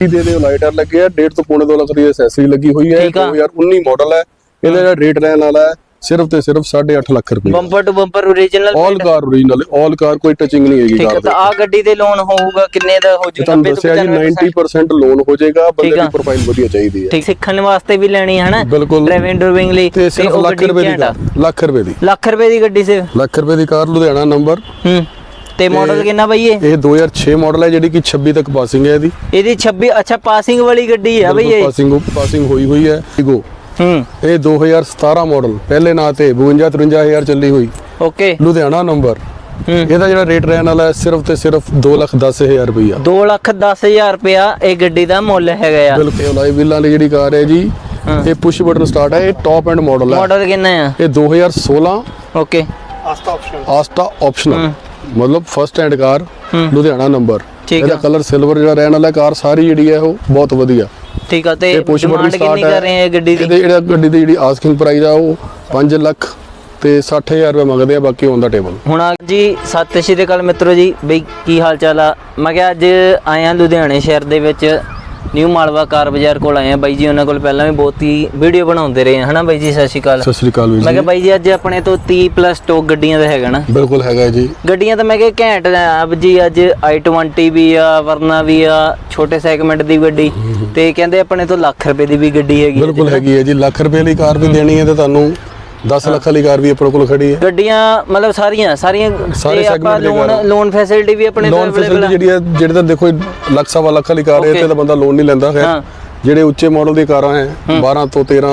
ਦੇ ਦੇ ਲਾਈਟਰ ਲੱਗੇ ਆ 1.5 ਤੋਂ ਪੌਣੇ 2 ਲੱਖ ਦੀ ਐਸਐਸਰੀ ਲੱਗੀ ਹੋਈ ਹੈ ਠੀਕ ਆ। 2019 ਮਾਡਲ ਹੈ। ਇਹਦਾ ਜਿਹੜਾ ਰੇਟ ਰਹਿਣ ਵਾਲਾ ਹੈ ਸਿਰਫ ਤੇ ਸਿਰਫ 8.5 ਲੱਖ ਰੁਪਏ। Bumper to bumper original all car original all car ਕੋਈ ਟਚਿੰਗ ਨਹੀਂ ਹੈਗੀ ਠੀਕ ਹੈ ਆ ਗੱਡੀ ਦੇ ਲੋਨ ਹੋਊਗਾ ਕਿੰਨੇ ਦਾ ਹੋ ਜੂ ਤੁਹਾਨੂੰ ਦੱਸਿਆ ਜੀ 90% ਲੋਨ ਹੋ ਜਾਏਗਾ ਬੰਦੇ। ਦੀ ਪ੍ਰੋਫਾਈਲ ਵਧੀਆ ਚਾਹੀਦੀ ਹੈ। ਠੀਕ ਸਿੱਖਣ ਵਾਸਤੇ ਵੀ ਲੈਣੀ ਹੈ ਨਾ। ਡਰਾਈਵਿੰਗ ਡਰਾਈਵਿੰਗ ਲਈ। ਤੇ ਸਿਰਫ ਲੱਖ ਰੁਪਏ ਦੀ ਲੱਖ ਰੁਪਏ ਦੀ। ਲੱਖ ਰੁਪਏ ਦੀ ਗੱਡੀ ਸੇ ਲੱਖ ਰੁਪਏ ਦੀ ਕਾਰ ਲੁਧਿਆਣਾ ਨੰਬਰ ਹੂੰ। ਤੇ ਮਾਡਲ ਕਿੰਨਾ ਬਈ ਇਹ? ਇਹ 2006 ਮਾਡਲ ਹੈ ਜਿਹੜੀ ਕਿ 26 ਤੱਕ ਪਾਸਿੰਗ ਹੈ ਇਹਦੀ। ਇਹਦੀ 26 ਅੱਛਾ ਪਾਸਿੰਗ ਵਾਲੀ ਗੱਡੀ ਆ ਬਈ ਇਹ? ਪਾਸਿੰਗ ਪਾਸਿੰਗ ਹੋਈ ਹੋਈ ਹੈ। ਈਗੋ ਹੂੰ। ਇਹ 2017 ਮਾਡਲ ਪਹਿਲੇ ਨਾਂ ਤੇ 52 53000 ਚੱਲੀ ਹੋਈ। ਓਕੇ। ਲੁਧਿਆਣਾ ਨੰਬਰ ਹੂੰ। ਇਹਦਾ ਜਿਹੜਾ ਰੇਟ ਰਹਿਣ ਵਾਲਾ ਹੈ ਸਿਰਫ ਤੇ ਸਿਰਫ 2 ਲੱਖ 10000 ਰੁਪਈਆ। 2 ਲੱਖ 10000 ਰੁਪਇਆ ਇਹ ਗੱਡੀ ਦਾ ਮੁੱਲ ਹੈਗਾ ਆ। ਬਿਲਕੁਲ ਲਾਈਵ ਵੀਲਾਂ ਦੀ ਜਿਹੜੀ ਕਾਰ ਹੈ ਜੀ ਹਾਂ। ਇਹ ਪੁਸ਼ ਬਟਨ ਸਟਾਰਟ ਹੈ ਇਹ ਟੌਪ ਐਂਡ ਮਾਡਲ ਹੈ। ਮਾਡਲ ਕਿੰਨਾ ਆ? ਇਹ 2016 ਓਕੇ। ਆਸਟਾ ਆਪਸ਼ਨਲ ਮਤਲਬ first hand car. Ludhiana number ਇਹਦਾ। ਕਲਰ ਸਿਲਵਰ ਜਿਹੜਾ ਰਹਿਣ ਵਾਲਾ ਕਾਰ ਸਾਰੀ ਜਿਹੜੀ ਹੈ ਉਹ ਬਹੁਤ ਵਧੀਆ। ਠੀਕ ਆ ਤੇ ਡਿਮਾਂਡ ਕਿੰਨੀ ਕਰ ਰਹੇ ਆ ਗੱਡੀ ਦੀ? ਇਹਦੇ ਜਿਹੜਾ ਗੱਡੀ ਦੀ ਜਿਹੜੀ ਆਸਕਿੰਗ ਪ੍ਰਾਈਸ ਆ ਉਹ 5 ਲੱਖ ਤੇ 60000 ਰੁਪਏ ਮੰਗਦੇ ਆ ਬਾਕੀ ਔਨ ਦਾ ਟੇਬਲ ਹੁਣ ਆ ਜੀ ਸਤਿ ਸ਼੍ਰੀ ਅਕਾਲ ਮਿੱਤਰੋ ਜੀ ਬਈ ਕੀ ਹਾਲ ਚਾਲ ਆ? ਮੈਂ ਕਿਹਾ ਅੱਜ ਆਇਆ ਲੁਧਿਆਣੇ ਸ਼ਹਿਰ ਦੇ ਵਿੱਚ। ਨਿਊ ਮਾਲਵਾ ਕਾਰ ਬਾਜ਼ਾਰ ਕੋਲ ਆਏ ਆ। ਬਾਈ ਜੀ ਉਹਨਾਂ ਕੋਲ ਪਹਿਲਾਂ ਵੀ ਬਹੁਤ ਹੀ ਵੀਡੀਓ ਬਣਾਉਂਦੇ ਰਹੇ ਆ। ਹਨਾ ਬਾਈ ਜੀ ਸਤਿ ਸ਼੍ਰੀ ਅਕਾਲ। ਸਤਿ ਸ੍ਰੀ ਅਕਾਲ ਵੀਰ ਮੈਂ ਕਿਹਾ ਬਾਈ ਜੀ ਅੱਜ ਆਪਣੇ ਤੋਂ 30 ਪਲੱਸ ਸਟਾਕ ਗੱਡੀਆਂ ਦਾ ਹੈਗਾ ਨਾ? ਬਿਲਕੁਲ ਹੈਗਾ ਜੀ। ਗੱਡੀਆਂ ਤਾਂ ਮੈਂ ਕਿਹਾ ਘੈਂਟ ਆ ਅਬ ਜੀ ਅੱਜ i20 ਵੀ ਆ ਵਰਨਾ ਵੀ ਆ ਛੋਟੇ ਸੈਗਮੈਂਟ ਦੀ ਗੱਡੀ ਤੇ ਕਹਿੰਦੇ ਆਪਣੇ ਤੋਂ ਲੱਖ ਰੁਪਏ ਦੀ ਵੀ ਗੱਡੀ ਹੈਗੀ ਬਿਲਕੁਲ ਹੈਗੀ ਹੈ ਜੀ। ਲੱਖ ਰੁਪਏ ਵਾਲੀ ਕਾਰ ਵੀ ਦੇਣੀ ਹੈ ਤੇ ਤੁਹਾਨੂੰ 10 ਲੱਖ ਵਾਲੀ ਕਾਰ ਵੀ ਆਪਣੇ ਕੋਲ ਖੜੀ ਹੈ ਗੱਡੀਆਂ ਮਤਲਬ ਸਾਰੀਆਂ ਸਾਰੀਆਂ ਸਾਰੇ ਤੇ ਆਪਾਂ segment ਲੋਨ ਕਾਰਾਂ। ਲੋਨ ਫੈਸਿਲਿਟੀ ਵੀ ਆਪਣੇ ਤੋਂ ਲੋਨ ਫੈਸਿਲਿਟੀ ਜਿਹੜੀ ਹੈ ਜਿਹੜੇ ਤਾਂ ਦੇਖੋ ਲੱਖ ਸਵਾ ਲੱਖ ਵਾਲੀ ਕਾਰ ਹੈ Okay. ਤੇ ਤਾਂ ਬੰਦਾ ਲੋਨ ਨਹੀਂ ਲੈਂਦਾ ਹਾਂ। ਹੈ ਜਿਹੜੇ ਉੱਚੇ ਮਾਡਲ ਦੀ ਕਾਰਾਂ ਹੈ 12 ਤੋਂ 13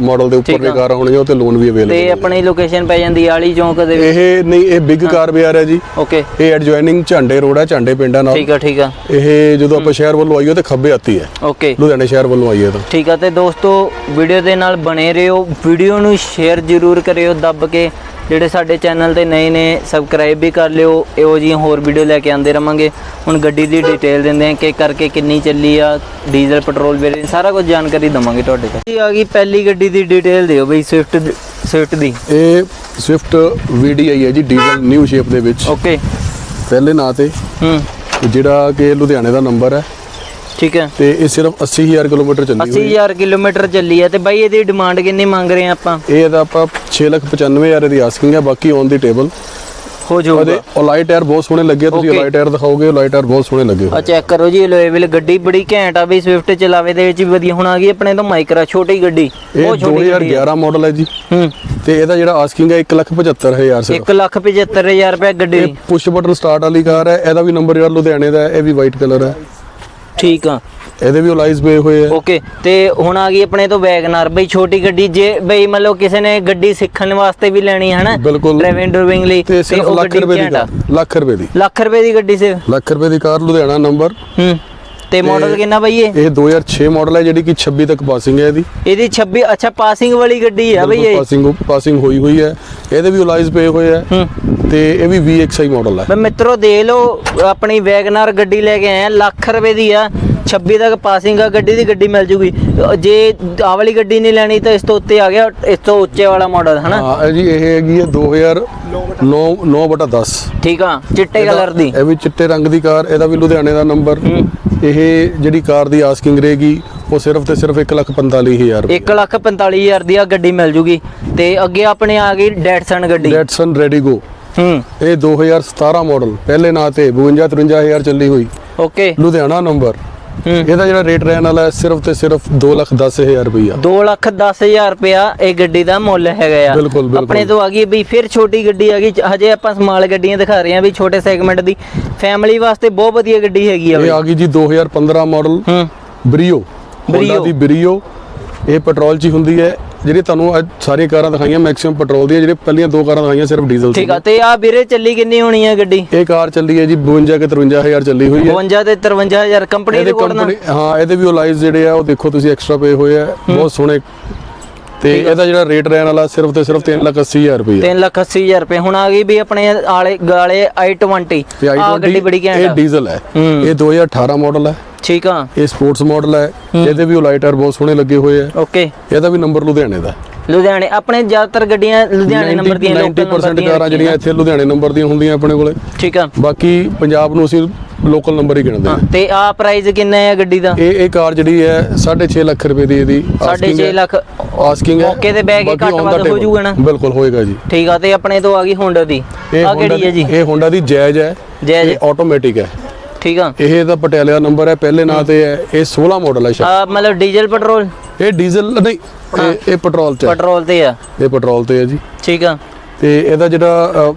ਮਾਡਲ ਦੇ ਉੱਪਰ ਆ। ਕਾਰਾਂ ਹੋਣਗੀਆਂ ਉਹ ਤੇ ਲੋਨ ਵੀ ਤੇ ਅਵੇਲੇਬਲ ਆਪਣੀ ਲੋਕੇਸ਼ਨ ਪੈ ਜਾਂਦੀ ਆਲੀ ਚੌਂਕ ਦੇ ਵਿੱਚ? ਇਹ ਨਹੀਂ ਇਹ ਬਿਗ ਕਾਰ ਬਾਜ਼ਾਰ ਹੈ ਜੀ। ਓਕੇ। ਇਹ ਐਡਜੋਇਨਿੰਗ ਝਾਂਡੇ ਰੋਡ ਹੈ ਝਾਂਡੇ ਪਿੰਡਾਂ ਨਾਲ। ਠੀਕ ਆ ਠੀਕ ਆ। ਇਹ ਜਦੋਂ ਆਪਾਂ ਸ਼ਹਿਰ ਵੱਲੋਂ ਆਈਏ ਤੇ ਖੱਬੇ ਆਤੀ ਹੈ ਓਕੇ। ਲੁਧਿਆਣੇ ਸ਼ਹਿਰ ਵੱਲੋਂ ਆਈਏ ਤਾਂ। ਠੀਕ ਆ ਤੇ ਦੋਸਤੋ ਵੀਡੀਓ ਦੇ ਨਾਲ ਬਣੇ ਰਹੋ। ਵੀਡੀਓ ਨੂੰ ਸ਼ੇਅਰ ਜ਼ਰੂਰ ਕਰਿਓ ਦੱਬ ਕੇ। ਜਿਹੜੇ ਸਾਡੇ ਚੈਨਲ ਤੇ ਨਏ ਨੇ ਸਬਸਕ੍ਰਾਈਬ ਵੀ ਕਰ ਲਿਓ ਇਹੋ ਜਿਹੀਆਂ ਹੋਰ ਵੀਡੀਓ ਲੈ ਕੇ ਆਉਂਦੇ ਰਵਾਂਗੇ। ਹੁਣ ਗੱਡੀ ਦੀ ਡਿਟੇਲ ਦਿੰਦੇ ਆ ਕਿ ਕਰਕੇ ਕਿੰਨੀ ਚੱਲੀ ਆ ਡੀਜ਼ਲ ਪੈਟਰੋਲ ਵੇਰੀਐਂਟ ਸਾਰਾ ਕੁਝ ਜਾਣਕਾਰੀ ਦਵਾਂਗੇ ਤੁਹਾਡੇ ਤੋਂ। ਜੀ ਆ ਗਈ ਪਹਿਲੀ ਗੱਡੀ ਦੀ ਡਿਟੇਲ ਦਿਓ ਬਈ ਸਵਿਫਟ ਸਵਿਫਟ ਦੀ। ਇਹ ਸਵਿਫਟ VDI ਹੈ ਜੀ ਡੀਜ਼ਲ ਨਿਊ ਸ਼ੇਪ ਦੇ ਵਿੱਚ। ਓਕੇ ਪਹਿਲੇ ਨਾਂ ਤੇ। ਹੂੰ। ਜਿਹੜਾ ਕਿ ਲੁਧਿਆਣੇ ਦਾ ਨੰਬਰ ਹੈ। ਠੀਕ ਹੈ। ਤੇ ਇਹ ਸਿਰਫ 80000 ਕਿਲੋਮੀਟਰ ਚੱਲੀ ਹੋਈ 80000 ਕਿਲੋਮੀਟਰ ਚੱਲੀ ਹੈ ਤੇ ਬਾਈ ਇਹਦੀ ਡਿਮਾਂਡ ਕਿੰਨੀ ਮੰਗ ਰਹੇ ਆ ਆਪਾਂ? ਇਹ ਇਹਦਾ ਆਪਾਂ 695000 ਦੀ ਆਸਕਿੰਗ ਹੈ ਬਾਕੀ ਔਨ ਦੀ ਟੇਬਲ ਹੋ ਜਾਊਗਾ। ਅਲਾਈ ਟਾਇਰ ਬਹੁਤ ਸੋਹਣੇ ਲੱਗੇ ਤੁਸੀਂ ਅਲਾਈ ਟਾਇਰ ਦਿਖਾਓਗੇ ਅਲਾਈ ਟਾਇਰ ਬਹੁਤ ਸੋਹਣੇ ਲੱਗੇ ਆ। ਚੈੱਕ ਕਰੋ ਜੀ ਅਲੋਏਵਲ ਗੱਡੀ ਬੜੀ ਘੈਂਟ ਆ ਬਈ ਸਵਿਫਟ ਚਲਾਵੇ ਦੇ ਵਿੱਚ ਵੀ ਵਧੀਆ। ਹੁਣ ਗਈ ਆਪਣੇ ਤੋਂ ਮਾਈਕਰਾ ਛੋਟੀ ਗੱਡੀ ਉਹ 2011 ਮਾਡਲ ਹੈ ਜੀ। ਹੂੰ। ਤੇ ਇਹਦਾ ਜਿਹੜਾ ਆਸਕਿੰਗ ਹੈ 175000 ਸਿਰਫ। 175000 ਰੁਪਏ ਗੱਡੀ। ਪੁਸ਼ ਬਟਨ ਸਟਾਰਟ ਵਾਲੀ ਕਾਰ ਹੈ ਇਹਦਾ ਵੀ ਨੰਬਰ ਜਿਹੜਾ ਲੁਧਿਆਣੇ ਦਾ ਹੈ ਇਹ ਵੀ ਵਾਈਟ ਕਲਰ ਹੈ। ਠੀਕ ਆ। ਇਹਦੇ ਵੀ ਅਲਾਈਜ਼ ਪਏ ਹੋਏ ਆ। ਓਕੇ ਤੇ ਹੁਣ ਆ ਗਈ ਆਪਣੇ ਤੋਂ ਵੈਗਨਾਰ। ਬਈ ਛੋਟੀ ਗੱਡੀ ਜੇ ਬਈ ਮਤਲਬ ਕਿਸੇ ਨੇ ਗੱਡੀ ਸਿੱਖਣ ਵਾਸਤੇ ਵੀ ਲੈਣੀ ਹੈ ਨਾ ਬਿਲਕੁਲ। ਡਰਾਈਵਿੰਗ ਲਈ। ਤੇ ਸਿਰਫ ਲੱਖ ਰੁਪਏ ਦੀ ਲੱਖ ਰੁਪਏ ਦੀ। ਲੱਖ ਰੁਪਏ ਦੀ ਗੱਡੀ ਸੇ ਲੱਖ ਰੁਪਏ ਦੀ ਕਾਰ ਲੁਧਿਆਣਾ ਨੰਬਰ। ਹੂੰ। ਤੇ ਮਾਡਲ ਕਿੰਨਾ ਬਈ ਇਹ? ਇਹ 2006 ਮਾਡਲ ਹੈ ਜਿਹੜੀ ਕਿ 26 ਤੱਕ ਪਾਸਿੰਗ ਹੈ ਇਹਦੀ। ਇਹਦੀ 26 ਅੱਛਾ ਪਾਸਿੰਗ ਵਾਲੀ ਗੱਡੀ ਆ ਬਈ ਇਹ। ਪਾਸਿੰਗ ਪਾਸਿੰਗ ਹੋਈ ਹੋਈ ਹੈ। ਇਹਦੇ ਵੀ ਅਲਾਈਜ਼ ਪਏ ਹੋਏ ਆ ਹੂੰ। ਤੇ ਇਹ ਵੀ VXI ਮਾਡਲ ਹੈ। ਮੈਂ ਮਿੱਤਰੋ ਦੇ ਲਓ ਆਪਣੀ ਵੈਗਨਾਰ ਗੱਡੀ ਲੈ ਕੇ ਆਏ ਆ ਲੱਖ ਰੁਪਏ ਦੀ ਆ। 26 ਤੱਕ ਪਾਸਿੰਗ ਆ ਗੱਡੀ ਦੀ ਗੱਡੀ ਮਿਲ ਜੂਗੀ। ਜੇ ਆਹ ਵਾਲੀ ਗੱਡੀ ਨਹੀਂ ਲੈਣੀ ਤਾਂ ਇਸ ਤੋਂ ਉੱਤੇ ਆ ਗਿਆ ਇਸ ਤੋਂ ਉੱਚੇ ਵਾਲਾ ਮਾਡਲ ਹਨਾ? ਹਾਂ ਜੀ ਇਹ ਹੈਗੀ ਹੈ 2009 9 ਬਟਾ 10 ਠੀਕ ਆ ਚਿੱਟੇ ਕਲਰ ਦੀ। ਇਹ ਵੀ ਚਿੱਟੇ ਰੰਗ ਦੀ ਕਾਰ ਇਹਦਾ ਵੀ ਲੁਧਿਆਣੇ ਦਾ ਨੰਬਰ ਇਹ ਜਿਹੜੀ ਕਾਰ ਦੀ ਆਸਕਿੰਗ ਰਹੇਗੀ ਉਹ ਸਿਰਫ ਤੇ ਸਿਰਫ 145000 ਰੁਪਏ। 1 ਲੱਖ 45000 ਦੀ ਆ ਗੱਡੀ ਮਿਲ ਜੂਗੀ। ਤੇ ਅੱਗੇ ਆਪਣੇ ਆ ਗਈ ਡੈਟਸਨ ਗੱਡੀ। ਡੈਟਸਨ ਰੈਡੀਗੋ ਹੂੰ। ਇਹ 2017 ਮਾਡਲ ਪਹਿਲੇ ਨਾਂ ਤੇ 52 53000 ਚੱਲੀ ਹੋਈ। ਓਕੇ ਲੁਧਿਆਣਾ ਨੰਬਰ ਇਹਦਾ ਜਿਹੜਾ ਰੇਟ ਰਹਿਣ ਵਾਲਾ ਹੈ ਸਿਰਫ ਤੇ ਸਿਰਫ 210000 ਰੁਪਈਆ। 2 ਲੱਖ 10000 ਰੁਪਇਆ ਇਹ ਗੱਡੀ ਦਾ ਮੁੱਲ ਹੈਗਾ ਆ। ਬਿਲਕੁਲ, ਬਿਲਕੁਲ। ਆਪਣੇ ਤੋਂ ਆ ਗਈ ਵੀ ਫਿਰ ਛੋਟੀ ਗੱਡੀ ਆ ਗਈ ਹਜੇ ਆਪਾਂ ਸਮਾਲ ਗੱਡੀਆਂ ਦਿਖਾ ਰਹੇ ਆ ਵੀ ਛੋਟੇ ਸੈਗਮੈਂਟ ਦੀ। ਫੈਮਿਲੀ ਵਾਸਤੇ ਬਹੁਤ ਵਧੀਆ ਗੱਡੀ ਹੈਗੀ ਆ ਇਹ। ਆ ਗਈ ਜੀ 2015 ਮਾਡਲ ਹੂੰ। ਬਰੀਓ। Honda ਦੀ ਬਰੀਓ ਇਹ ਪੈਟਰੋਲ 'ਚ ਹੀ ਹੁੰਦੀ ਹੈ ਜਿਹੜੀ ਤੁਹਾਨੂੰ ਅੱਜ ਸਾਰੀਆਂ ਕਾਰਾਂ ਦਿਖਾਈਆਂ ਮੈਕਸਿਮਮ ਪੈਟਰੋਲ ਦੀਆਂ ਜਿਹੜੇ ਪਹਿਲੀਆਂ ਦੋ ਕਾਰਾਂ ਦਿਖਾਈਆਂ ਸਿਰਫ ਡੀਜ਼ਲ ਠੀਕ ਆ ਤੇ ਆ ਵੀਰੇ ਚੱਲੀ ਕਿੰਨੀ ਹੋਣੀ ਆ ਗੱਡੀ? ਇਹ ਕਾਰ ਚੱਲੀ ਹੈ ਜੀ 52 ਕਿ 53000 ਚੱਲੀ ਹੋਈ ਹੈ। 52 ਤੇ 53000 ਕੰਪਨੀ ਦੇ ਕੋਲ ਨਾ? ਹਾਂ ਇਹਦੇ ਵੀ ਲਾਈਵ ਜਿਹੜੇ ਆ ਉਹ ਦੇਖੋ ਤੁਸੀਂ ਐਕਸਟਰਾ ਪੇ ਹੋਏ ਆ ਬਹੁਤ ਸੋਹਣੇ। ਤੇ ਇਹਦਾ ਜਿਹੜਾ ਰੇਟ ਰਹਿਣ ਵਾਲਾ ਸਿਰਫ ਤੇ ਸਿਰਫ 380000 ਰੁਪਏ 3 ਲੱਖ 80000 ਰੁਪਏ। ਹੁਣ ਆ ਗਈ ਵੀ ਆਪਣੇ ਆਲੇ ਗਾਲੇ i20 ਤੇ ਆ ਗੱਡੀ ਬੜੀ i20 ਘੈਂਟ ਇਹ ਡੀਜ਼ਲ ਹੈ। ਹੂੰ। ਇਹ 2018 ਮਾਡਲ ਹੈ। ਠੀਕ ਆ। ਇਹ ਸਪੋਰਟਸ ਮਾਡਲ ਹੈ ਇਹਦੇ ਵੀ ਲਾਈਟਰ ਬਹੁਤ ਸੋਹਣੇ ਲੱਗੇ ਹੋਏ ਆ। ਓਕੇ। ਇਹਦਾ ਵੀ ਨੰਬਰ ਲੁਧਿਆਣੇ ਦਾ। ਲੁਧਿਆਣੇ ਆਪਣੇ ਜ਼ਿਆਦਾਤਰ ਗੱਡੀਆਂ ਲੁਧਿਆਣੇ ਨੰਬਰ ਦੀਆਂ ਲੋਕਲ ਨੰਬਰ 90% ਦੀਆਂ ਕਾਰਾਂ ਜਿਹੜੀਆਂ ਇੱਥੇ ਲੁਧਿਆਣੇ ਨੰਬਰ ਦੀਆਂ ਹੁੰਦੀਆਂ ਆਪਣੇ ਕੋਲੇ। ਠੀਕ ਆ। ਬਾਕੀ ਪੰਜਾਬ ਨੂੰ ਅਸੀਂ ਲੋਕਲ ਨੰਬਰ ਹੀ ਗਿਣਦੇ ਹਾਂ ਤੇ ਆ ਪ੍ਰਾਈਸ ਕਿੰਨਾ ਹੈ ਗੱਡੀ ਦਾ? ਇਹ ਇਹ ਕਾਰ ਜਿਹੜੀ ਹੈ 6.5 ਲੱਖ ਰੁਪਏ ਦੀ ਇਹਦੀ 6.5 ਲੱਖ ਆਸਕਿੰਗ ਹੈ। ਮੌਕੇ ਤੇ ਬਾਕੀ ਘੱਟ ਵੱਧ ਹੋ। ਜਾਊਗਾ ਨਾ? ਬਿਲਕੁਲ ਹੋਏਗਾ ਜੀ। ਠੀਕ ਆ ਤੇ ਆਪਣੇ ਤੋਂ ਆ ਗਈ ਹੋਂਡਾ ਦੀ। ਆ ਕਿਹੜੀ ਹੈ ਜੀ? ਇਹ ਹੋਂਡਾ ਦੀ ਜਾਇਜ਼ ਹੈ। ਇਹ ਆਟੋਮੈਟਿਕ ਹੈ। ਠੀਕ ਆ? ਇਹ ਇਹਦਾ ਪਟਿਆਲੇ ਦਾ ਨੰਬਰ ਹੈ ਪਹਿਲੇ ਨਾਂ ਤੇ ਹੈ ਇਹ 16 ਮਾਡਲ ਹੈ ਸ਼ਾਇਦ ਮਤਲਬ ਡੀਜ਼ਲ ਪੈਟਰੋਲ? ਇਹ ਡੀਜ਼ਲ ਨਹੀਂ ਇਹ ਇਹ ਪੈਟਰੋਲ ਹੈ। ਪੈਟਰੋਲ ਤੇ ਆ। ਇਹ ਪੈਟਰੋਲ ਤੇ ਹੈ ਜੀ। ਠੀਕ ਆ। ਤੇ ਇਹਦਾ ਜਿਹੜਾ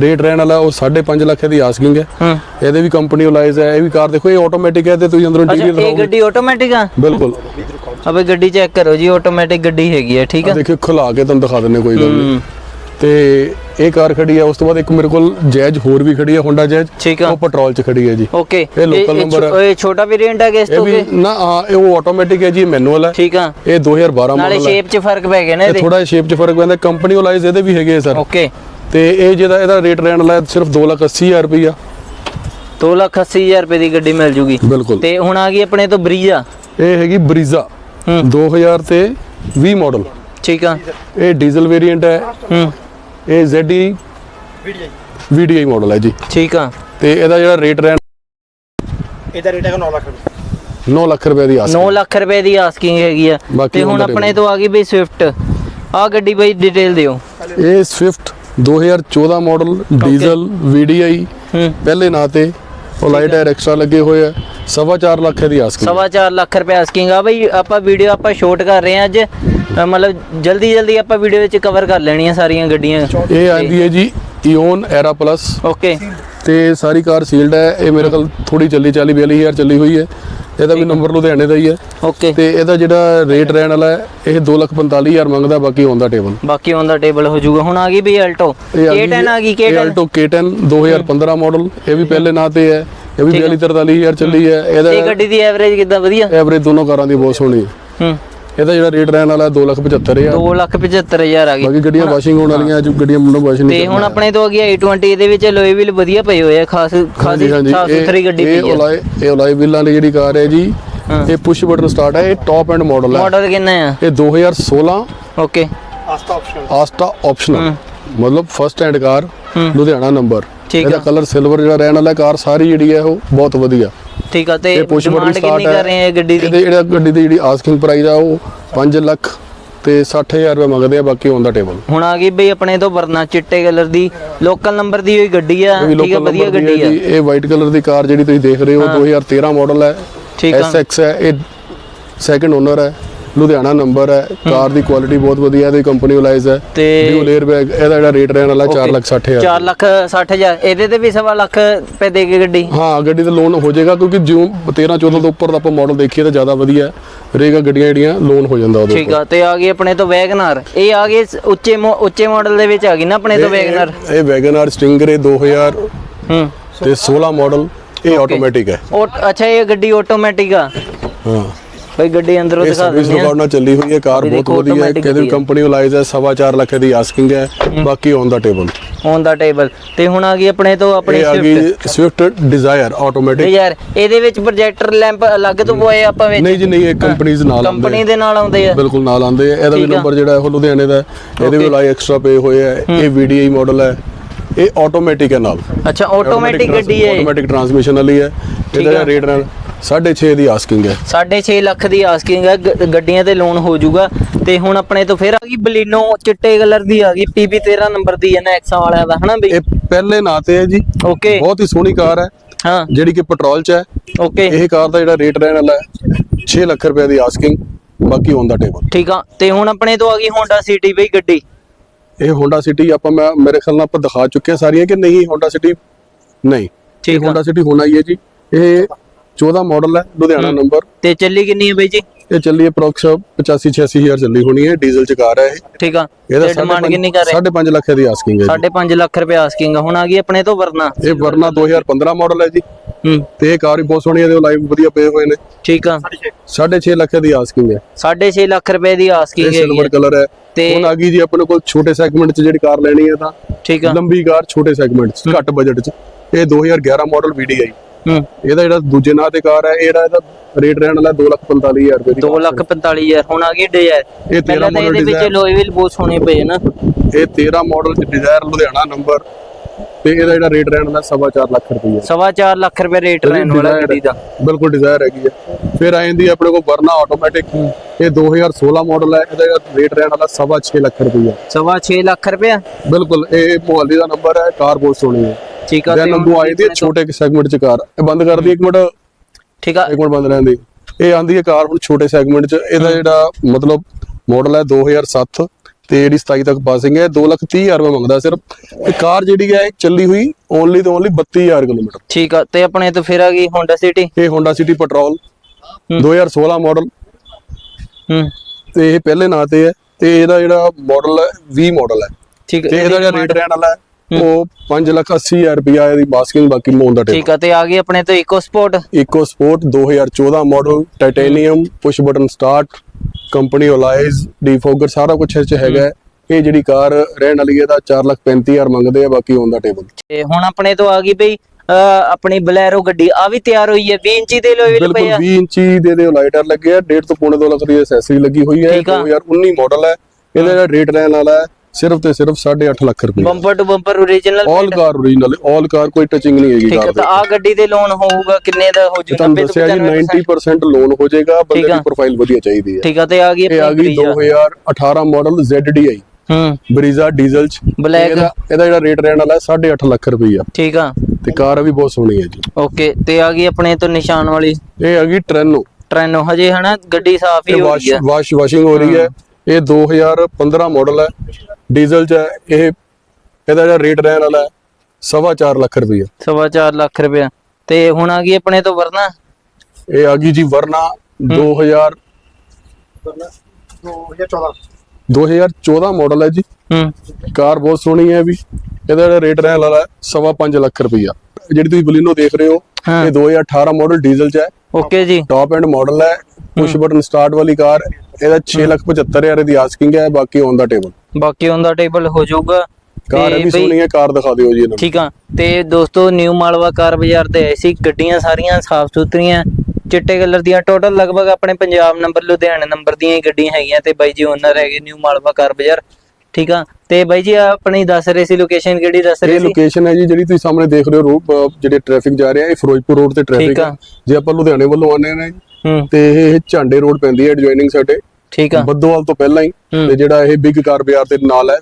ਰੇਟ ਰਹਿਣ ਵਾਲਾ ਉਹ 5.5 ਲੱਖ ਦੀ ਆਸਕਿੰਗ ਹੈ। ਹੂੰ। ਇਹਦੇ ਵੀ ਕੰਪਨੀ ਲਾਈਜ਼ ਹੈ ਇਹ ਵੀ ਕਾਰ ਦੇਖੋ ਇਹ ਆਟੋਮੈਟਿਕ ਹੈ ਤੇ ਤੁਸੀਂ ਅੰਦਰੋਂ ਅੱਛਾ ਇੰਟੀਰੀਅਰ ਇਹ ਦਿਖਾਓਗੇ ਗੱਡੀ ਆਟੋਮੈਟਿਕ ਆ? ਬਿਲਕੁਲ। ਅਬੇ ਗੱਡੀ ਚੈੱਕ ਕਰੋ ਜੀ ਆਟੋਮੈਟਿਕ ਗੱਡੀ ਹੈਗੀ ਆ ਠੀਕ ਆ? ਆ ਦੇਖਿਓ ਖੁਲਾ ਕੇ ਤੁਹਾਨੂੰ ਦਿਖਾ ਦਿੰਨੇ ਕੋਈ ਗੱਲ ਨਹੀਂ। ਹੂੰ, ਤੇ ਇਹ ਕਾਰ ਖੜੀ ਹੈ ਉਸ ਤੋਂ ਬਾਅਦ ਇੱਕ ਮੇਰੇ ਕੋਲ ਜੈਜ ਹੋਰ ਵੀ ਖੜੀ ਹੈ ਹੋਂਡਾ ਜੈਜ। ਉਹ ਪੈਟਰੋਲ ਚ ਖੜੀ ਹੈ ਜੀ। ਓਕੇ ਇਹ number ਹੈ। ਇਹ ਛੋਟਾ ਵੇਰੀਐਂਟ ਹੈ ਇਸ ਤੋਂ ਵੀ ਨਾ ਇਹ ਉਹ ਆਟੋਮੈਟਿਕ ਹੈ ਜੀ ਮੈਨੂਅਲ ਹੈ ਠੀਕ ਆ। ਇਹ 2012 ਨਾਲੇ ਮਾਡਲ ਹੈ ਸ਼ੇਪ 'ਚ ਫ਼ਰਕ ਪੈ ਗਿਆ ਨਾ ਇਹ ਇਹਦੇ। ਥੋੜਾ ਸ਼ੇਪ 'ਚ ਫ਼ਰਕ ਪੈਂਦਾ। ਕੰਪਨੀ ਵਾਲਾਈਜ਼ ਇਹਦੇ ਵੀ ਹੈਗੇ ਸਰ ਓਕੇ ਤੇ ਇਹ ਜਿਹਦਾ ਇਹਦਾ ਰੇਟ ਰਹਿਣ ਵਾਲਾ ਸਿਰਫ 280000 ਰੁਪਈਆ। 280000 ਰੁਪਏ ਦੀ ਗੱਡੀ ਮਿਲ ਜੂਗੀ। ਬਿਲਕੁਲ। ਤੇ ਹੁਣ ਆ ਗਈ ਆਪਣੇ ਤੋਂ ਬਰੀਜ਼ਾ ਇਹ ਹੈਗੀ ਬਰੀਜ਼ਾ ਹੂੰ। 2000 ਤੇ 20 ਮਾਡਲ ਠੀਕ ਆ। ਇਹ ਡੀਜ਼ਲ ਵੇਰੀਐਂਟ ਹੂੰ। ਇਹ ZE VDI ਮਾਡਲ ਹੈ ਜੀ। ਠੀਕ ਆ। ਤੇ ਇਹਦਾ ਜਿਹੜਾ ਰੇਟ ਰਹਿਣ ਇਹਦਾ ਰੇਟ ਹੈਗਾ 9 ਲੱਖ ਰੁਪਏ। 9 ਲੱਖ ਰੁਪਏ ਦੀ ਆਸ 9 ਲੱਖ ਰੁਪਏ ਦੀ ਆਸਕਿੰਗ ਹੈਗੀ ਆ। ਬਾਕੀ ਤੇ ਹੁਣ ਆਪਣੇ ਤੋਂ ਆ ਗਈ ਬਈ ਸਵਿਫਟ ਆ ਗੱਡੀ ਬਈ ਡਿਟੇਲ ਦਿਓ। ਇਹ ਸਵਿਫਟ 2014 ਮਾਡਲ ਡੀਜ਼ਲ VDI ਪਹਿਲੇ ਨਾਂ ਤੇ ਉਹ ਲਾਈਟ ਐਕਸਟਰਾ ਲੱਗੇ ਹੋਏ ਆ। ਸਵਾ ਚਾਰ ਲੱਖ ਦੀ ਆਸ ਸਵਾ ਚਾਰ ਲੱਖ ਰੁਪਏ ਆਸਕਿੰਗ ਆ ਬਈ ਆਪਾਂ ਵੀਡੀਓ ਆਪਾਂ ਸ਼ੂਟ ਕਰ ਰਹੇ ਆ ਅੱਜ। ਅ, ਮਤਲਬ ਜਲਦੀ ਜਲਦੀ ਆਪਾਂ ਵੀਡੀਓ ਵਿੱਚ ਕਵਰ ਕਰ ਲੈਣੀਆਂ ਸਾਰੀਆਂ ਗੱਡੀਆਂ। ਇਹ ਆਂਦੀ ਹੈ ਜੀ ਇਓਨ ਐਰਾ ਪਲੱਸ ਓਕੇ ਤੇ ਸਾਰੀ ਕਾਰ ਸੀਲਡ ਹੈ। ਇਹ ਮੇਰੇ ਕੋਲ ਥੋੜੀ ਚੱਲੀ 40 42000 ਚੱਲੀ ਹੋਈ ਹੈ। ਇਹਦਾ ਵੀ ਨੰਬਰ ਲੁਧਿਆਣੇ ਦਾ ਹੀ ਹੈ। ਓਕੇ। ਤੇ ਇਹਦਾ ਜਿਹੜਾ ਰੇਟ ਰਹਿਣ ਵਾਲਾ ਹੈ ਇਹ 245000 ਮੰਗਦਾ ਬਾਕੀ ਦਾ ਟੇਬਲ ਬਾਕੀ ਦਾ ਟੇਬਲ ਹੋ ਜਾਊਗਾ। ਹੁਣ ਆ ਗਈ ਬਈ ਆਲਟੋ K10 ਆ ਗਈ ਇਹ K10 ਆਲਟੋ K10 2015 ਮਾਡਲ ਇਹ ਵੀ ਪਹਿਲੇ ਨਾਂ ਤੇ ਹੈ। ਇਹ ਵੀ 42 43000 ਚੱਲੀ ਹੈ। ਇਹਦਾ ਇਹ ਗੱਡੀ ਦੀ ਐਵਰੇਜ ਕਿੱਦਾਂ? ਵਧੀਆ। ਐਵਰੇਜ ਦੋਨੋਂ ਕਾਰਾਂ ਦੀ ਬਹੁਤ ਸੋਹਣੀ ਹੈ। ਹੂੰ। ਇਹਦਾ ਜਿਹੜਾ ਰੇਟ ਰਹਿਣ ਵਾਲਾ 275000 275000 ਆ ਗਈ। ਬਾਕੀ ਗੱਡੀਆਂ ਵਾਸ਼ਿੰਗ ਹੋਣ ਵਾਲੀਆਂ ਜੋ ਗੱਡੀਆਂ ਮੁੰਡਾ ਵਾਸ਼ ਨਹੀਂ ਤੇ ਹੁਣ ਆਪਣੇ ਤੋਂ ਆ ਗਈ i20 ਇਹਦੇ ਵਿੱਚ ਲੋਏ ਵੀਲ ਵਧੀਆ ਪਏ ਹੋਏ ਆ ਖਾਸ ਖਾਸੀ ਸਾਫ਼ ਸੁਥਰੀ ਗੱਡੀ ਇਹ ਪਈ ਆ। ਓਲਾਈ ਇਹ ਓਲਾਈ ਬਿੱਲਾਂ ਦੀ ਜਿਹੜੀ ਕਾਰ ਹੈ ਜੀ ਹਾਂ। ਇਹ ਪੁਸ਼ ਬਟਨ ਸਟਾਰਟ ਹੈ ਇਹ ਟੌਪ ਐਂਡ ਮਾਡਲ ਹੈ। ਮਾਡਲ ਕਿੰਨਾ ਆ? ਇਹ 2016 ਓਕੇ ਆਸਤਾ ਆਪਸ਼ਨ ਆਸਟਾ ਆਪਸ਼ਨਲ ਮਤਲਬ ਫਸਟ ਹੈਂਡ ਕਾਰ ਹੂੰ। ਲੁਧਿਆਣਾ ਨੰਬਰ ਇਹਦਾ। ਕਲਰ ਸਿਲਵਰ ਜਿਹੜਾ ਰਹਿਣ ਵਾਲਾ ਕਾਰ ਸਾਰੀ ਜਿਹੜੀ ਹੈ ਉਹ ਬਹੁਤ ਵਧੀਆ। ਠੀਕ ਆ ਤੇ ਡਿਮਾਂਡ ਕਿੰਨੀ ਕਰ ਰਹੇ ਆ ਗੱਡੀ ਦੀ? ਜਿਹੜਾ ਗੱਡੀ ਦੀ ਜਿਹੜੀ ਆਸਕਿੰਗ ਪ੍ਰਾਈਸ ਆ ਉਹ 5 ਲੱਖ ਤੇ 60000 ਰੁਪਏ ਮੰਗਦੇ ਆ ਬਾਕੀ ਔਨ ਦਾ ਟੇਬਲ ਹੁਣ ਆ ਗਈ ਬਈ ਆਪਣੇ ਤੋਂ ਵਰਨਾ ਚਿੱਟੇ ਕਲਰ ਦੀ ਲੋਕਲ ਨੰਬਰ ਦੀ ਹੋਈ ਗੱਡੀ ਆ ਠੀਕ ਆ ਵਧੀਆ ਗੱਡੀ ਆ। ਇਹ ਵਾਈਟ ਕਲਰ ਦੀ ਕਾਰ ਜਿਹੜੀ ਤੁਸੀਂ ਦੇਖ ਰਹੇ ਹੋ 2013 ਮਾਡਲ ਹੈ ਠੀਕ ਆ। SX ਹੈ ਇਹ ਸੈਕੰਡ ਓਨਰ ਹੈ। ਲੁਧਿਆਣਾ ਨੰਬਰ ਹੈ ਕਾਰ ਦੀ ਕੁਆਲਿਟੀ ਬਹੁਤ ਵਧੀਆ ਹੈ ਇਹਦੀ ਕੰਪਨੀ ਵਾਈਜ਼ ਹੈ। ਤੇ ਡਿਊਲ 에ਅਰ ਬੈਗ ਇਹਦਾ ਜਿਹੜਾ ਰੇਟ ਰਹਿਣ ਵਾਲਾ 4 ਲੱਖ 60000 4 ਲੱਖ 60000 ਇਹਦੇ ਤੇ ਵੀ ਸਵਾ ਲੱਖ ਰੁਪਏ ਦੇ ਕੇ ਗੱਡੀ? ਹਾਂ ਗੱਡੀ ਦਾ ਲੋਨ ਹੋ ਜਾਏਗਾ ਕਿਉਂਕਿ ਜਿਉਂ 13 14 ਤੋਂ ਉੱਪਰ ਦਾ ਆਪਾਂ ਮਾਡਲ ਦੇਖੀਏ ਤਾਂ ਜ਼ਿਆਦਾ ਵਧੀਆ ਹੈ। ਰਹੇਗਾ ਗੱਡੀਆਂ ਜਿਹੜੀਆਂ ਲੋਨ ਹੋ ਜਾਂਦਾ ਉਹਦੇ ਠੀਕ ਆ ਤੇ ਆ ਗਈ ਆਪਣੇ ਤੋਂ ਵੈਗਨਰ ਇਹ ਆ ਗਈ ਉੱਚੇ ਉੱਚੇ ਮਾਡਲ ਦੇ ਵਿੱਚ ਆ ਗਈ ਨਾ ਆਪਣੇ ਤੋਂ ਵੈਗਨਰ ਇਹ- ਵੈਗਨਰ ਸਟਿੰਗਰੇ 2000 ਹੂੰ। ਤੇ 16 ਮਾਡਲ ਇਹ ਆਟੋਮੈਟਿਕ ਹੈ। ਅੱਛਾ ਇਹ ਗੱਡੀ ਆਟੋਮੈਟਿਕ ਆ। ਹਾਂ। ਬਈ ਗੱਡੀ ਅੰਦਰੋਂ ਦਿਖਾ ਸਰਵਿਸ ਦਿੰਦੇ ਆ। ਰਿਕਾਰਡ ਨਾਲ ਚੱਲੀ ਹੋਈ ਹੈ ਕਾਰ ਬਹੁਤ ਵਧੀਆ ਹੈ। ਕਿਹਦੀ। ਕੰਪਨੀ ਵਾਈਜ਼ ਹੈ ਸਵਾ ਚਾਰ ਲੱਖ ਦੀ ਆਸਕਿੰਗ ਹੈ ਬਾਕੀ on the table on the table ਤੇ ਹੁਣ ਆ ਗਈ ਆਪਣੇ ਤੋਂ ਆਪਣੀ ਸਵਿਫਟ ਸਵਿਫਟ ਡਿਜ਼ਾਇਰ ਆਟੋਮੈਟਿਕ ਯਾਰ ਇਹਦੇ ਵਿੱਚ ਪ੍ਰੋਜੈਕਟਰ ਲੈਂਪ ਅਲੱਗ ਤੋਂ ਪੋਏ ਆਪਾਂ ਵਿੱਚ? ਨਹੀਂ ਜੀ ਨਹੀਂ ਇਹ ਕੰਪਨੀਜ਼ ਨਾਲ ਆਉਂਦੇ ਕੰਪਨੀ। ਦੇ ਨਾਲ ਆਉਂਦੇ ਆ। ਬਿਲਕੁਲ ਨਾਲ ਆਉਂਦੇ ਆ। ਇਹਦਾ ਵੀ। ਨੰਬਰ ਜਿਹੜਾ ਹੈ ਉਹ ਲੁਧਿਆਣੇ ਦਾ। ਇਹਦੇ ਵੀ. ਲਾਈ ਐਕਸਟਰਾ ਪੇ ਹੋਏ ਆ। ਇਹ VDI ਮਾਡਲ ਹੈ। ਇਹ ਆਟੋਮੈਟਿਕ ਹੈ ਨਾਲ। ਅੱਛਾ ਆਟੋਮੈਟਿਕ ਗੱਡੀ ਹੈ ਆਟੋਮੈਟਿਕ ਟਰਾਂਸਮਿਸ਼ਨ ਵਾਲੀ ਹੈ। ਇਹਦਾ ਰੇਟ ਨਾਲ 6.5 ਦੀ ਆਸਕਿੰਗ ਹੈ। 6.5 ਲੱਖ ਦੀ ਆਸਕਿੰਗ ਹੈ ਗ- ਗੱਡੀਆਂ ਤੇ ਲੋਨ ਹੋ ਜਾਊਗਾ। ਤੇ ਹੁਣ ਆਪਣੇ ਤੋਂ ਫਿਰ ਆ ਗਈ ਬਲੀਨੋ ਚਿੱਟੇ ਕਲਰ ਦੀ ਆ ਗਈ PB 13 ਨੰਬਰ ਦੀ ਹੈ ਨਾ ਐਕਸਾਂ ਵਾਲਿਆਂ ਦਾ ਹਨਾ ਬਈ? ਇਹ ਪਹਿਲੇ ਨਾਂ ਤੇ ਹੈ ਜੀ। ਓਕੇ। ਬਹੁਤ ਹੀ ਸੋਹਣੀ ਕਾਰ ਹੈ। ਹਾਂ। ਜਿਹੜੀ ਕਿ ਪੈਟਰੋਲ 'ਚ ਹੈ। ਓਕੇ। ਇਹ ਕਾਰ ਦਾ ਜਿਹੜਾ ਰੇਟ ਰਹਿਣ ਵਾਲਾ ਹੈ 6 ਲੱਖ ਰੁਪਏ ਦੀ ਆਸਕਿੰਗ ਬਾਕੀ ਔਨ ਦਾ ਟੇਬਲ ਠੀਕ ਆ। ਤੇ ਹੁਣ ਆਪਣੇ ਤੋਂ ਆ ਗਈ ਹੋਂਡਾ ਸਿਟੀ ਬਈ ਗੱਡੀ। ਇਹ ਹੋਂਡਾ ਸਿਟੀ ਆਪਾਂ ਮੈਂ ਮੇਰੇ ਖਿਆਲ ਨਾਲ ਆਪਾਂ ਦਿਖਾ ਚੁੱਕੇ ਹਾਂ ਸਾਰੀਆਂ ਕਿ ਨਹੀਂ ਹੋਂਡਾ ਸਿਟੀ ਨਹੀਂ। ਠੀਕ ਆ। ਹੋਂਡਾ ਸਿਟੀ ਹੋਣਾ ਹੀ ਹੈ ਜੀ। ਇਹ 14 ਮਾਡਲ ਹੈ ਲੁਧਿਆਣਾ ਨੰਬਰ ਤੇ ਚੱਲੀ ਕਿੰਨੀ ਹੈ ਬਈ ਜੀ? ਇਹ ਚੱਲੀ ਅਪਰੋਕਸ 85 86000 ਚੱਲੀ ਹੋਣੀ ਹੈ ਡੀਜ਼ਲ ਚ ਕਾਰ ਹੈ ਇਹ। ਠੀਕ ਆ। ਇਹਦਾ ਤੇ ਡਿਮਾਂਡ ਕਿੰਨੀ ਕਰ ਰਹੇ? 5.5 ਲੱਖ ਦੀ ਆਸਕਿੰਗ ਹੈ ਜੀ। 5.5 ਲੱਖ ਰੁਪਏ ਆਸਕਿੰਗ ਹੁਣ ਆ ਗਈ ਆਪਣੇ ਤੋਂ ਵਰਨਾ। ਇਹ ਵਰਨਾ 2015 ਮਾਡਲ ਹੈ ਜੀ। ਹੂੰ। ਤੇ ਇਹ ਕਾਰ ਵੀ ਬਹੁਤ ਸੋਹਣੀ ਹੈ ਇਹਦੇ ਲਾਈਵ ਵਧੀਆ ਪਏ ਹੋਏ ਨੇ। ਠੀਕ ਆ। 6.5 ਲੱਖ ਦੀ ਆਸਕਿੰਗ ਹੈ। 6.5 ਲੱਖ ਰੁਪਏ ਦੀ ਆਸਕਿੰਗ ਹੈਗੀ ਸਿਲਵਰ ਹੈ। ਕਲਰ ਹੈ। ਤੇ- ਹੁਣ ਆ ਗਈ ਜੀ ਆਪਣੇ ਕੋਲ ਛੋਟੇ ਸੈਗਮੈਂਟ ਚ ਜਿਹੜੀ ਕਾਰ ਲੈਣੀ ਹੈ ਤਾਂ ਠੀਕ ਆ। ਲੰਬੀ ਕਾਰ ਛੋਟੇ ਸੈਗਮੈਂਟ ਚ ਘੱਟ ਬਜਟ ਚ। ਇਹ 2011 ਮਾਡਲ VDI ਹੂੰ ਇਹਦਾ ਜਿਹੜਾ ਦੂਜੇ ਨਾਂ ਤੇ ਕਾਰ ਹੈ ਇਹਦਾ ਇਹਦਾ ਰੇਟ ਰਹਿਣ ਵਾਲਾ 245000 ਰੁਪਏ ਦੀ 2 ਲੱਖ 45000 ਹੁਣ ਆ ਗਈ ਡਿਜ਼ਾਇਰ ਇਹ 13 ਪਹਿਲਾਂ ਤਾਂ ਮਾਡਲ ਇਹਦੇ ਵਿੱਚ ਡਿਜ਼ਾਇਰ ਲੋਏ ਵੀ ਬਹੁਤ ਸੋਹਣੇ ਪਏ ਨਾ। ਇਹ 13 ਮਾਡਲ ਡਿਜ਼ਾਇਰ ਲੁਧਿਆਣਾ ਨੰਬਰ ਤੇ ਇਹਦਾ ਜਿਹੜਾ ਰੇਟ ਰਹਿਣ ਵਾਲਾ ਸਵਾ ਚਾਰ ਲੱਖ ਰੁਪਏ ਸਵਾ ਚਾਰ ਲੱਖ ਰੁਪਏ ਰੇਟ ਰਹਿਣ ਵਾਲਾ ਗੱਡੀ ਦਾ। ਬਿਲਕੁਲ ਡਿਜ਼ਾਇਰ ਹੈਗੀ ਹੈ ਫਿਰ ਆ ਜਾਂਦੀ ਆਪਣੇ ਕੋਲ ਵਰਨਾ ਆਟੋਮੈਟਿਕ ਇਹ 2016 ਮਾਡਲ ਹੈ ਇਹਦਾ ਰੇਟ ਰਹਿਣ ਵਾਲਾ ਸਵਾ ਛੇ ਲੱਖ ਰੁਪਏ ਸਵਾ 6 ਲੱਖ ਰੁਪਏ ਬਿਲਕੁਲ ਇਹ ਮੁਹੱਲੇ ਦਾ ਨੰਬਰ ਹੈ ਕਾਰ ਬਹੁਤ ਸੋਹਣੀ ਹੈ। ਠੀਕ ਆ ਤੇ ਨੰਬੂ ਆਈ ਦੀ ਹੈ ਛੋਟੇ ਸੈਗਮੈਂਟ ਚ ਕਾਰ। ਇਹ ਬੰਦ ਕਰਦੀ ਇੱਕ ਮਿੰਟ। ਠੀਕ ਆ। ਇੱਕ ਮਿੰਟ ਬੰਦ ਰਹਿੰਦੀ ਇਹ ਆਂਦੀ ਹੈ ਕਾਰ ਹੁਣ ਛੋਟੇ ਸੈਗਮੈਂਟ ਚ। ਇਹਦਾ ਜਿਹੜਾ ਮਤਲਬ ਮਾਡਲ ਹੈ 2007 ਤੇ ਜਿਹੜੀ 27 ਤੱਕ ਪਾਸਿੰਗ ਹੈ 230000 ਰੁਪਏ ਮੰਗਦਾ ਸਿਰਫ। ਇਹ ਕਾਰ ਜਿਹੜੀ ਹੈ ਚੱਲੀ ਹੋਈ ਓਨਲੀ ਤੇ ਓਨਲੀ 32000 ਕਿਲੋਮੀਟਰ। ਠੀਕ ਆ ਤੇ ਆਪਣੇ ਤੋਂ ਫਿਰ ਆ ਗਈ ਹੋਂਡਾ ਸਿਟੀ ਇਹ Honda City ਪੈਟਰੋਲ 2016 ਮਾਡਲ ਹੂੰ। ਤੇ ਇਹ ਪਹਿਲੇ ਨਾਂ ਤੇ ਹੈ ਤੇ ਇਹਦਾ ਜਿਹੜਾ ਮਾਡਲ ਹੈ 20 ਮਾਡਲ ਹੈ। ਠੀਕ ਤੇ ਆ ਇਹਦਾ ਜਿਹੜਾ ਰੇਟ ਰਹਿਣ ਵਾਲਾ ਹੈ ਉਹ 580000 ਰੁਪਿਆ ਇਹਦੀ ਮਾਸਕਿੰਗ ਬਾਕੀ ਮੋਨ ਦਾ ਠੀਕ ਆ ਤੇ ਆ ਗਈ ਆਪਣੇ ਤੋਂ EcoSport EcoSport 2014 model titanium push button start company alloys defogger ਸਾਰਾ ਕੁਝ ਇਹ ਚ ਹੈਗਾ। ਇਹ ਜਿਹੜੀ ਕਾਰ ਰਹਿਣ ਵਾਲੀ ਹੈ ਦਾ 435000 ਮੰਗਦੇ ਆ ਬਾਕੀ ਔਨ ਦਾ ਟੇਬਲ ਤੇ ਹੁਣ ਆਪਣੇ ਤੋਂ ਆ ਗਈ ਬਈ ਆਪਣੀ ਬਲੈਰੋ ਗੱਡੀ ਆ ਵੀ ਤਿਆਰ ਹੋਈ ਹੈ 20 ਇੰਚੀ ਦੇ ਲੋਏ ਵੀ ਬਿਲਕੁਲ ਪਏ ਆ 20 ਇੰਚੀ ਦੇ ਦੇ ਲਾਈਟਰ ਲੱਗੇ ਆ 1.5 ਤੋਂ ਪੌਣੇ 2 ਲੱਖ ਦੀ ਐਕਸੈਸਰੀ ਲੱਗੀ ਹੋਈ ਹੈ ਠੀਕ ਆ। 2019 ਮਾਡਲ ਹੈ। ਇਹਦਾ ਜਿਹੜਾ ਰੇਟ ਰਹਿਣ ਵਾਲਾ ਹੈ ਸਿਰਫ ਤੇ ਸਿਰਫ 8.5 ਲੱਖ ਰੁਪਏ। Bumper to bumper original all car original all car ਕੋਈ ਟਚਿੰਗ ਨਹੀਂ ਹੈਗੀ ਠੀਕ ਹੈ ਤਾਂ ਆ ਗੱਡੀ ਦੇ ਲੋਨ ਹੋਊਗਾ ਕਿੰਨੇ ਦਾ ਹੋ ਜੂ ਤੁਹਾਨੂੰ ਦੱਸਿਆ ਜੀ 90% ਲੋਨ ਹੋ ਜਾਏਗਾ ਬੰਦੇ ਆ। ਦੀ ਪ੍ਰੋਫਾਈਲ ਵਧੀਆ ਚਾਹੀਦੀ ਹੈ। ਠੀਕ ਆ ਤੇ ਆ ਗਈ ਇਹ ਆ ਗਈ Brezza। 2018 ਮਾਡਲ ZDI ਹੂੰ। ਬਰੀਜ਼ਾ ਡੀਜ਼ਲ ਚ। Black। ਇਹਦਾ ਜਿਹੜਾ ਰੇਟ ਰਹਿਣ ਵਾਲਾ ਹੈ 8.5 ਲੱਖ ਰੁਪਈਆ। ਠੀਕ ਆ। ਤੇ ਕਾਰ ਵੀ ਬਹੁਤ ਸੋਹਣੀ ਹੈ ਜੀ। ਓਕੇ ਤੇ ਆ ਗਈ ਆਪਣੇ ਤੋਂ ਨਿਸ਼ਾਨ ਵਾਲੀ। ਇਹ ਹੈਗੀ ਟ੍ਰੈਨੋ ਟ੍ਰੈਨੋ ਹਜੇ ਹਨਾ ਗੱਡੀ ਸਾਫ਼ ਹੀ ਹੋ ਰਹੀ ਹੈ। ਵਾਸ਼ ਵਾਸ਼ਿੰਗ ਹੋ ਰਹੀ ਹੈ। ਇਹ 2015 ਮਾਡਲ ਹੈ। ਡੀਜ਼ਲ ਚ ਹੈ। ਇਹ ਇਹਦਾ ਜਿਹੜਾ ਰੇਟ ਰਹਿਣ ਵਾਲਾ ਹੈ ਸਵਾ ਚਾਰ ਲੱਖ ਰੁਪਈਆ। ਸਵਾ ਚਾਰ ਲੱਖ ਰੁਪਏ ਤੇ ਹੁਣ ਆ ਗਈ ਆਪਣੇ ਤੋਂ ਵਰਨਾ? ਇਹ ਆ ਗਈ ਜੀ ਵਰਨਾ 2000 2014 2014 ਮਾਡਲ ਹੈ ਜੀ। ਹੂੰ। ਕਾਰ ਬਹੁਤ ਸੋਹਣੀ ਹੈ ਵੀ। ਇਹਦਾ ਜਿਹੜਾ ਰੇਟ ਰਹਿਣ ਵਾਲਾ ਹੈ ਸਵਾ ਪੰਜ ਲੱਖ ਰੁਪਈਆ। ਜਿਹੜੀ ਤੁਸੀਂ ਬਲੀਨੋ ਦੇਖ ਰਹੇ ਹੋ ਹਾਂ। ਇਹ 2018 ਮਾਡਲ ਡੀਜ਼ਲ ਚ ਹੈ। ਓਕੇ ਜੀ। ਟਾਪ ਐਂਡ ਮਾਡਲ ਹੈ। ਪੁਸ਼ ਬਟਨ ਸਟਾਰਟ ਵਾਲੀ ਕਾਰ ਇਹਦਾ 675000 ਦੀ ਆਸਕਿੰਗ ਹੈ ਬਾਕੀ ਔਨ ਦਾ ਟੇਬਲ ਬਾਕੀ ਉਹਦਾ ਟੇਬਲ ਹੋ ਜਾਊਗਾ। ਕਾਰ ਇਹ ਵੀ ਸੋਹਣੀ ਹੈ ਕਾਰ ਦਿਖਾ ਦਿਓ ਜੀ ਇਹਨਾਂ ਠੀਕ ਆ। ਤੇ ਦੋਸਤੋ ਨਿਊ ਮਾਲਵਾ ਕਾਰ ਬਾਜ਼ਾਰ ਤੇ ਐਸੀ ਗੱਡੀਆਂ ਸਾਰੀਆਂ ਸਾਫ਼ ਸੁਥਰੀਆਂ ਚਿੱਟੇ ਕਲਰ ਦੀਆਂ। ਟੋਟਲ ਲਗਭਗ ਆਪਣੇ ਪੰਜਾਬ ਨੰਬਰ ਲੁਧਿਆਣਾ ਨੰਬਰ ਦੀਆਂ ਹੀ ਗੱਡੀਆਂ ਹੈਗੀਆਂ ਤੇ ਬਾਈ ਜੀ ਓਨਰ ਹੈਗੇ ਨਿਊ ਮਾਲਵਾ ਕਾਰ ਬਾਜ਼ਾਰ। ਠੀਕ ਆ। ਤੇ ਬਾਈ ਜੀ ਆਪਣੀ ਦੱਸ ਰਹੇ ਸੀ ਲੋਕੇਸ਼ਨ ਕਿਹੜੀ ਦੱਸ ਰਹੇ ਇਹ ਸੀ? ਲੋਕੇਸ਼ਨ ਹੈ ਜੀ ਜਿਹੜੀ ਤੁਸੀਂ ਸਾਹਮਣੇ ਦੇਖ ਰਹੇ ਹੋ ਜਿਹੜੇ ਟ੍ਰੈਫਿਕ ਜਾ ਰਿਹਾ ਇਹ ਫਿਰੋਜ਼ਪੁਰ ਰੋਡ ਤੇ ਟ੍ਰੈਫਿਕ ਹੈ। ਜੇ ਆਪਾਂ ਲੁਧਿਆਣੇ ਵੱਲੋਂ ਆਉਂਦੇ ਨੇ ਤੇ ਇਹ ਝਾਂਡੇ ਰੋਡ ਪੈਂਦੀ ਹੈ ਐਡਜੋਇਨਿੰਗ ਸਾਡੇ ਠੀਕ ਆ। ਬੱਦੋਵਾਲ ਤੋਂ ਪਹਿਲਾਂ ਹੀ। ਤੇ ਜਿਹੜਾ ਇਹ ਬਿਗ ਕਾਰ ਬਾਜ਼ਾਰ ਦੇ ਨਾਲ ਹੈ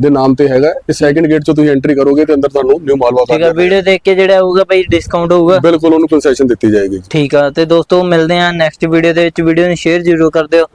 ਦੇ ਨਾਮ ਤੇ ਹੈਗਾ ਇਹ ਸੈਕੰਡ ਗੇਟ ਚੋਂ ਤੁਸੀਂ ਐਂਟਰੀ ਕਰੋਗੇ ਤੇ ਅੰਦਰ ਤੁਹਾਨੂੰ ਨਿਊ ਮਾਲਵਾ ਠੀਕ ਆ ਵੀਡੀਓ ਦੇਖ ਕੇ ਜਿਹੜਾ ਹੋਊਗਾ ਭਾਈ ਡਿਸਕਾਊਂਟ ਹੋਊਗਾ। ਬਿਲਕੁਲ ਉਹਨੂੰ ਕੰਸੈਸ਼ਨ ਦਿੱਤੀ ਜਾਏਗੀ ਠੀਕ ਆ ਤੇ ਦੋਸਤੋ ਮਿਲਦੇ ਆ ਨੈਕਸਟ ਵੀਡੀਓ ਦੇ ਵਿੱਚ। ਵੀਡੀਓ ਨੂੰ ਸ਼ੇਅਰ ਜ਼ਰੂਰ ਕਰ ਦਿਓ।